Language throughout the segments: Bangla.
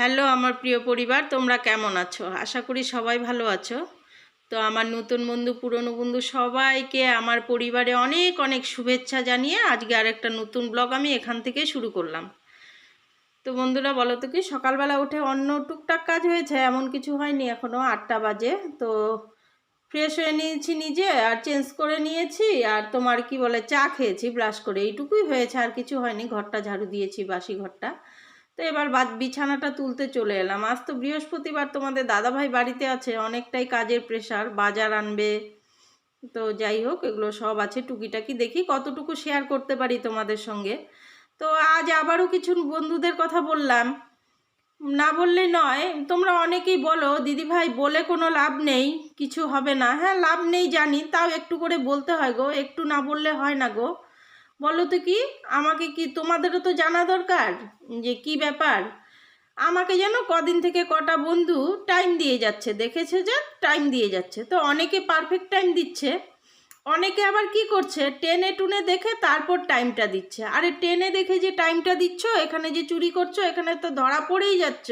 হ্যালো, আমার প্রিয় পরিবার, তোমরা কেমন আছো? আশা করি সবাই ভালো আছো। তো আমার নতুন বন্ধু, পুরনো বন্ধু সবাইকে, আমার পরিবারে অনেক অনেক শুভেচ্ছা জানিয়ে আজকে আরেকটা নতুন ব্লগ আমি এখান থেকে শুরু করলাম। তো বন্ধুরা, বলো তো কি, সকালবেলা উঠে অন্য টুকটাক কাজ হয়েছে, এমন কিছু হয়নি এখনও আটটা বাজে। তো ফ্রেশ হয়ে নিয়েছি নিজে, আর চেঞ্জ করে নিয়েছি, আর তোমার কি বলে, চা খেয়েছি ব্রাশ করে। এইটুকুই হয়েছে, আর কিছু হয়নি। ঘরটা ঝাড়ু দিয়েছি, বাসি ঘরটা। তো এবার বিছানাটা তুলতে চলে এলাম। আজ তো বৃহস্পতিবার, তোমাদের দাদাভাই বাড়িতে আছে, অনেকটাই কাজের প্রেশার বাজার আনবে। তো যাই হোক, এগুলো সব আছে, টুকিটাকি দেখি কতটুকু শেয়ার করতে পারি তোমাদের সঙ্গে। তো আজ আবারও কিছু বন্ধুদের কথা বললাম। না বললে নয়, তোমরা অনেকেই বলো, দিদিভাই বলে কোনো লাভ নেই, কিছু হবে না। হ্যাঁ লাভ নেই জানি, তাও একটু করে বলতে হয় গো, একটু না বললে হয় না গো। বলো তো কি? আমাকে কি তোমাদেরও তো জানা দরকার যে কি ব্যাপার? আমাকে যেন কদিন থেকে কটা বন্ধু টাইম দিয়ে যাচ্ছে, দেখেছে যে টাইম দিয়ে যাচ্ছে। তো অনেকে পারফেক্ট টাইম দিচ্ছে। অনেকে আবার কি করছে? টেনে টুনে দেখে তারপর টাইমটা দিচ্ছে। আরে টেনে দেখে যে টাইমটা দিচ্ছ, এখানে যে চুরি করছ, এখানে তো ধরা পড়েই যাচ্ছ।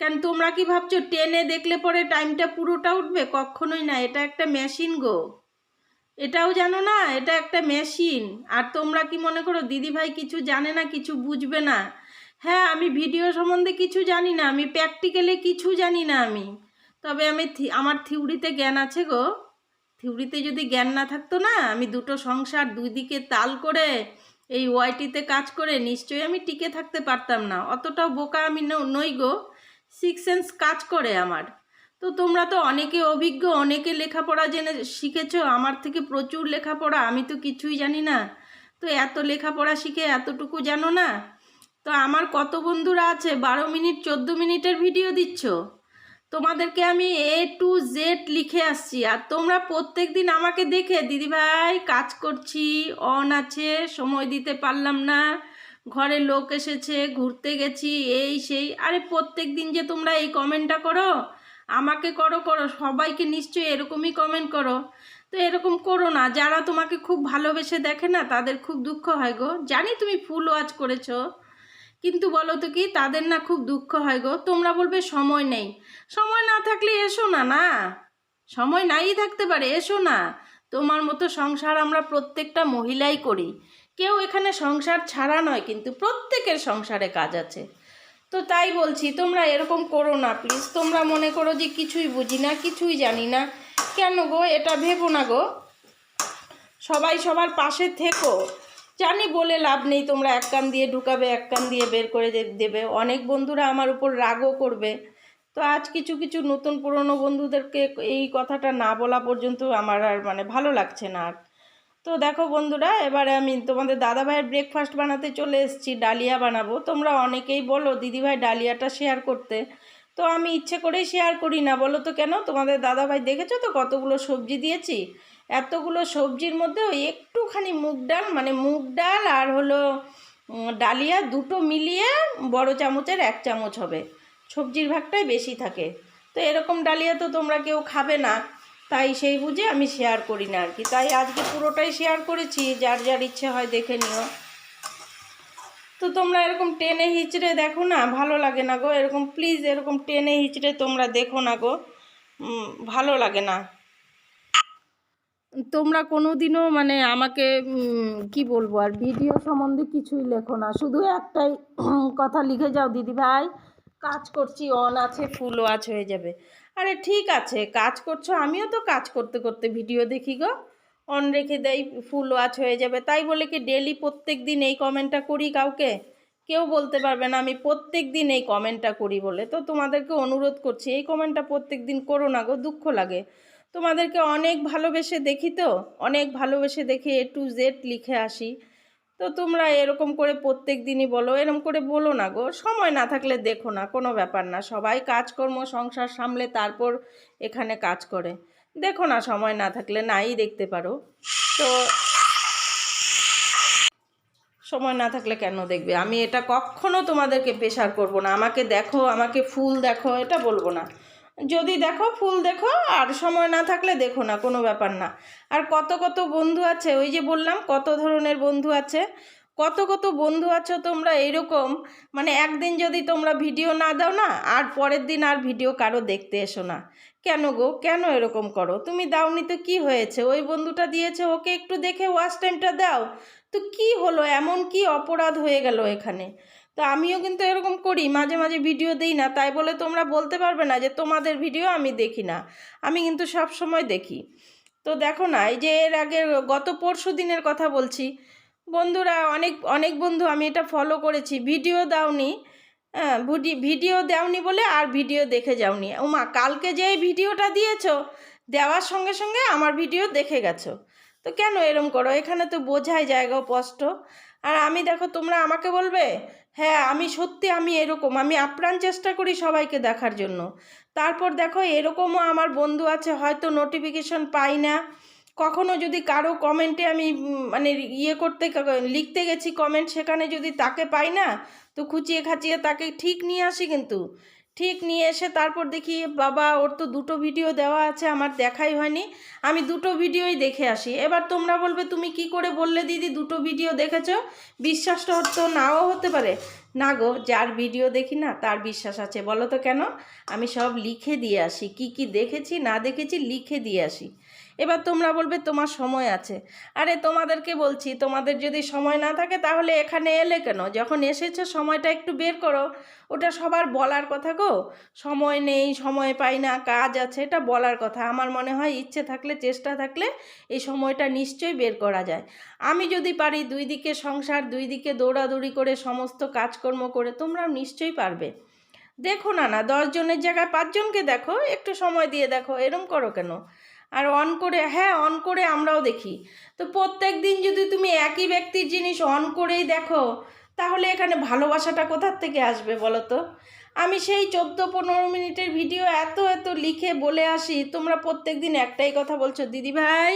কেন তোমরা কি ভাবছ, টেনে দেখলে পরে টাইমটা পুরোটা উঠবে? কখনোই না, এটা একটা মেশিন গো। এটাও জানো না, এটা একটা মেশিন। আর তোমরা কি মনে করো, দিদিভাই কিছু জানে না, কিছু বুঝবে না? হ্যাঁ আমি ভিডিও সম্বন্ধে কিছু জানি না, আমি প্র্যাকটিক্যালি কিছু জানি না আমি। তবে আমি আমার থিউরিতে জ্ঞান আছে গো। থিউরিতে যদি জ্ঞান না থাকতো না, আমি দুটো সংসার দুই দিকে তাল করে, এই ওয়াইটিতে কাজ করে, নিশ্চয়ই আমি টিকে থাকতে পারতাম না। অতটাও বোকা আমি নই গো। সিক্স সেন্স কাজ করে আমার। তো তোমরা তো অনেকে অভিজ্ঞ, অনেকে লেখাপড়া জেনে শিখেছ, আমার থেকে প্রচুর লেখাপড়া, আমি তো কিছুই জানি না। তো এত লেখাপড়া শিখে এতটুকু জানো না? তো আমার কত বন্ধুরা আছে, বারো মিনিট, চোদ্দ মিনিটের ভিডিও দিচ্ছ। তোমাদেরকে আমি এ টু জেড লিখে আসছি, আর তোমরা প্রত্যেক দিন আমাকে দেখে দিদিভাই কাজ করছি অন আছে, সময় দিতে পারলাম না, ঘরে লোক এসেছে, ঘুরতে গেছি, এই, সেই। আরে প্রত্যেক দিন যে তোমরা এই কমেন্টটা করো আমাকে করো করো, সবাইকে নিশ্চয়ই এরকমই কমেন্ট করো। তো এরকম করো না, যারা তোমাকে খুব ভালোবেসে দেখে না, তাদের খুব দুঃখ হয় গো। জানি তুমি ফুল ওয়াচ করেছ, কিন্তু বলো তো কি, তাদের না খুব দুঃখ হয় গো। তোমরা বলবে সময় নেই। সময় না থাকলে এসো না না? সময় নাই থাকতে পারে, এসো না। তোমার মতো সংসার আমরা প্রত্যেকটা মহিলাই করি। কেউ এখানে সংসার ছাড়া নয়, কিন্তু প্রত্যেকের সংসারে কাজ আছে। তো তাই বলছি, তোমরা এরকম করো না প্লিজ তোমরা মনে করো যে কিছুই বুঝি না, কিছুই জানি না। কেন গো, এটা ভেবো না গো। সবাই সবার পাশে থেকো। জানি বলে লাভ নেই, তোমরা এক কান দিয়ে ঢুকাবে, এক কান দিয়ে বের করে দেবে। অনেক বন্ধুরা আমার উপর রাগও করবে। তো আজ কিছু কিছু নতুন পুরনো বন্ধুদেরকে এই কথাটা না বলা পর্যন্ত আমার আর মানে ভালো লাগছে না আর। তো দেখো বন্ধুরা, এবারে আমি তোমাদের দাদা ভাইয়ের ব্রেকফাস্ট বানাতে চলে এসেছি, ডালিয়া বানাবো। তোমরা অনেকেই বলো, দিদিভাই, ডালিয়াটা শেয়ার করতে। তো আমি ইচ্ছে করেই শেয়ার করি না, বলো তো কেন? তোমাদের দাদা ভাই দেখেছ তো কতগুলো সবজি দিয়েছি? এতগুলো সবজির মধ্যে ওই একটুখানি মুগ ডাল মানে মুগ ডাল আর হলো ডালিয়া দুটো মিলিয়ে বড় চামচের এক চামচ হবে। সবজির ভাগটাই বেশি থাকে। তো এরকম ডালিয়া তো তোমরা কেউ খাবে না। তাই সেই বুঝে আমি শেয়ার করি না আর কি তাই আজকে পুরোটাই শেয়ার করেছি, যার যার ইচ্ছে হয় দেখে নিও। তো তোমরা এরকম টেনে হিচড়ে দেখো না, ভালো লাগে না গো। এরকম প্লিজ এরকম টেনে হিচড়ে তোমরা দেখো না গো। ভালো লাগে না। তোমরা কোনো দিনও মানে আমাকে কি বলব, আর ভিডিও সম্বন্ধে কিছুই লেখো না। শুধু একটাই কথা লিখে যাও, দিদি ভাই। কাজ করছি অন আছে ফুল ওয়াচ হয়ে যাবে। আরে ঠিক আছে, কাজ করছ, আমিও তো কাজ করতে করতে ভিডিও দেখি গো। অন রেখে দেয় ফুল ওয়াচ হয়ে যাবে। তাই বলে কি ডেলি প্রত্যেক দিন এই কমেন্টটা করি কাউকে? কেউ বলতে পারবে না, আমি প্রত্যেক দিন এই কমেন্টটা করি বলে। তো তোমাদেরকে অনুরোধ করছি, এই কমেন্টটা প্রত্যেক দিন করো না গো, দুঃখ লাগে। তোমাদেরকে অনেক ভালোবেসে দেখি তো? অনেক ভালোবেসে দেখে এ টু জেড লিখে আসি। তো তোমরা এরকম করে প্রত্যেক দিনই বলো এরকম করে বলো না গো। সময় না থাকলে দেখো না, কোনো ব্যাপার না। সবাই কাজকর্ম, সংসার সামলে তারপর এখানে কাজ করে। দেখো না, সময় না থাকলে নাই দেখতে পারো। তো সময় না থাকলে কেন দেখবে? আমি এটা কখনো তোমাদেরকে প্রেশার করব না। আমাকে দেখো, আমাকে ফুল দেখো, এটা বলব না। যদি দেখো, ফুল দেখো, আর সময় না থাকলে দেখো না, কোনো ব্যাপার না। আর কত কত বন্ধু আছে, ওই যে বললাম, কত ধরনের বন্ধু আছে, কত কত বন্ধু আছো তোমরা এরকম মানে একদিন যদি তোমরা ভিডিও না দাও না, আর পরের দিন আর ভিডিও কারও দেখতে এসো না। কেন গো? কেন এরকম করো? তুমি দাওনি তো কি হয়েছে? ওই বন্ধুটা দিয়েছে ওকে একটু দেখে ওয়াচ টাইমটা দাও। তো কি হলো? এমন কি অপরাধ হয়ে গেল এখানে? তো আমিও কিন্তু এরকম করি, মাঝে মাঝে ভিডিও দিই না। তাই বলে তোমরা বলতে পারবে না যে তোমাদের ভিডিও আমি দেখি না। আমি কিন্তু সব সময় দেখি। তো দেখো না, এই যে এর আগে গত পরশু দিনের কথা বলছি। বন্ধুরা, অনেক অনেক বন্ধু আমি এটা ফলো করেছি। ভিডিও দাওনি হ্যাঁ ভিডি- ভিডিও দেওনি বলে আর ভিডিও দেখে যাওনি। উমা, কালকে যে ভিডিওটা দিয়েছ, দেওয়ার সঙ্গে সঙ্গে আমার ভিডিও দেখে গেছো। তো কেন এরম করো? এখানে তো বোঝাই জায়গা স্পষ্ট। আর আমি দেখো, তোমরা আমাকে বলবে হ্যাঁ আমি সত্যি আমি এরকম, আমি আপ্রাণ চেষ্টা করি সবাইকে দেখার জন্য। তারপর দেখো, এরকমও আমার বন্ধু আছে, হয়তো নোটিফিকেশন পাই না। কখনো যদি কারও কমেন্টে আমি মানে ইয়ে করতে, লিখতে গেছি কমেন্ট সেখানে যদি তাকে পাই না, তো খুঁচিয়ে খাচিয়ে তাকে ঠিক নিয়ে আসি কিন্তু। ঠিক নিয়ে এসে তারপর দেখি, বাবা, ওর তো দুটো ভিডিও দেওয়া আছে, আমার দেখাই হয়নি। আমি দুটো ভিডিওই দেখে আসি। এবার তোমরা বলবে, তুমি কি করে বললে দিদি দুটো ভিডিও দেখেছ? বিশ্বাসটা তো নাও হতে পারে। না গো, যার ভিডিও দেখি না, তার বিশ্বাস আছে। বলো তো কেন? আমি সব লিখে দিয়ে আসি। কি কি দেখেছি, না দেখেছি, লিখে দিয়ে আসি। এবার তোমরা বলবে তোমার সময় আছে। আরে তোমাদেরকে বলছি, তোমাদের যদি সময় না থাকে তাহলে এখানে এলে কেন? যখন এসেছ সময়টা একটু বের করো। ওটা সবার বলার কথা গো। সময় নেই, সময় পাই না, কাজ আছে, এটা বলার কথা। আমার মনে হয় ইচ্ছে থাকলে, চেষ্টা থাকলে এই সময়টা নিশ্চয়ই বের করা যায়। আমি যদি পারি দুই দিকে সংসার, দুই দিকে দৌড়াদৌড়ি করে সমস্ত কাজকর্ম করে, তোমরাও নিশ্চয়ই পারবে। দেখো না না দশজনের জায়গায় পাঁচজনকে দেখো, একটু সময় দিয়ে দেখো, এরম করো কেন? আর অন করে হ্যাঁ অন করে আমরাও দেখি। তো প্রত্যেক দিন যদি তুমি একই ব্যক্তির জিনিস অন করেই দেখো, তাহলে এখানে ভালোবাসাটা কোথার থেকে আসবে বলো তো? আমি সেই চোদ্দ পনেরো মিনিটের ভিডিও এত এত লিখে বলে আসি, তোমরা প্রত্যেক দিন একটাই কথা বলছো, দিদি ভাই,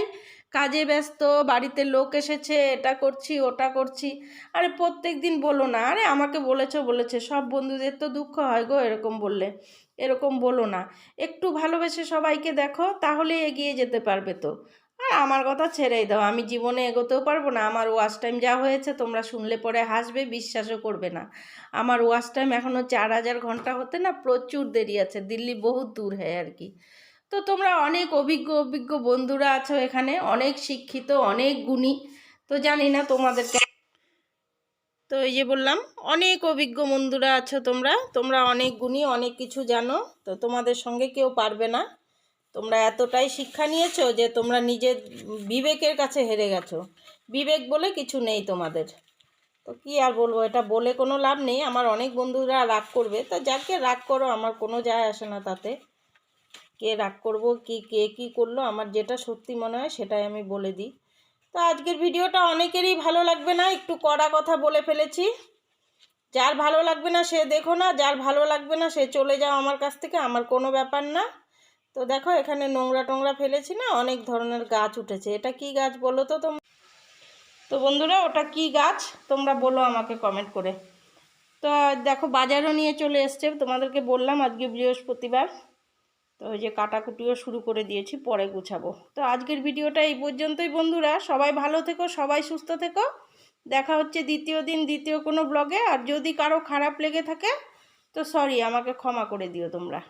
কাজে ব্যস্ত, বাড়িতে লোক এসেছে, এটা করছি, ওটা করছি। আরে প্রত্যেক দিন বলো না, আরে আমাকে বলেছ, বলেছে, সব বন্ধুদের তো দুঃখ হয় গো এরকম বললে। এরকম বলো না। একটু ভালোবেসে সবাইকে দেখো তাহলে এগিয়ে যেতে পারবে তো। আর আমার কথা ছেড়েই দাও, আমি জীবনে এগোতেও পারব না। আমার ওয়াচ টাইম যা হয়েছে তোমরা শুনলে পরে হাসবে, বিশ্বাসও করবে না। আমার ওয়াচ টাইম এখনও চার হাজার ঘণ্টা হতে না প্রচুর দেরি আছে, দিল্লি বহুত দূর হয় আর কি। তো তোমরা অনেক অভিজ্ঞ অভিজ্ঞ বন্ধুরা আছো এখানে, অনেক শিক্ষিত, অনেক গুণী। তো জানি না তোমাদেরকে তো এই যে বললাম, অনেক অভিজ্ঞ বন্ধুরা আছো তোমরা। তোমরা অনেক গুণী, অনেক কিছু জানো। তো তোমাদের সঙ্গে কেউ পারবে না। তোমরা এতটাই শিক্ষা নিয়েছো যে তোমরা নিজের বিবেকের কাছে হেরে গেছো। বিবেক বলে কিছু নেই তোমাদের। তো কি আর বলব, এটা বলে কোনো লাভ নেই। আমার অনেক বন্ধুরা রাগ করবে। তা যাকে রাগ করো, আমার কোনো যায় আসে না তাতে। কে রাগ করব, কি, কে কি করল, আমার যেটা সত্যি মনে হয় সেটাই আমি বলে দিই। তো আজকের ভিডিওটা অনেকেরই ভালো লাগবে না, একটু কড়া কথা বলে ফেলেছি। যার ভালো লাগবে না সে দেখো না, যার ভালো লাগবে না সে চলে যাও আমার কাছ থেকে, আমার কোনো ব্যাপার না। তো দেখো, এখানে নোংরা টোংরা ফেলেছি না, অনেক ধরনের গাছ উঠেছে। এটা কি গাছ বলো তো তোমরা তো বন্ধুরা, ওটা কি গাছ? তোমরা বলো আমাকে কমেন্ট করে। তো দেখো, বাজারও নিয়ে চলে এসছে, তোমাদেরকে বললাম আজকে বৃহস্পতিবার। তো ওই যে কাটাকুটিও শুরু করে দিয়েছি, পরে গুছাবো। তো আজকের ভিডিওটা এই পর্যন্তই বন্ধুরা, সবাই ভালো থেকো, সবাই সুস্থ থেকো। দেখা হচ্ছে দ্বিতীয় দিন, দ্বিতীয় কোনো ব্লগে আর যদি কারও খারাপ লেগে থাকে, তো সরি আমাকে ক্ষমা করে দিও তোমরা।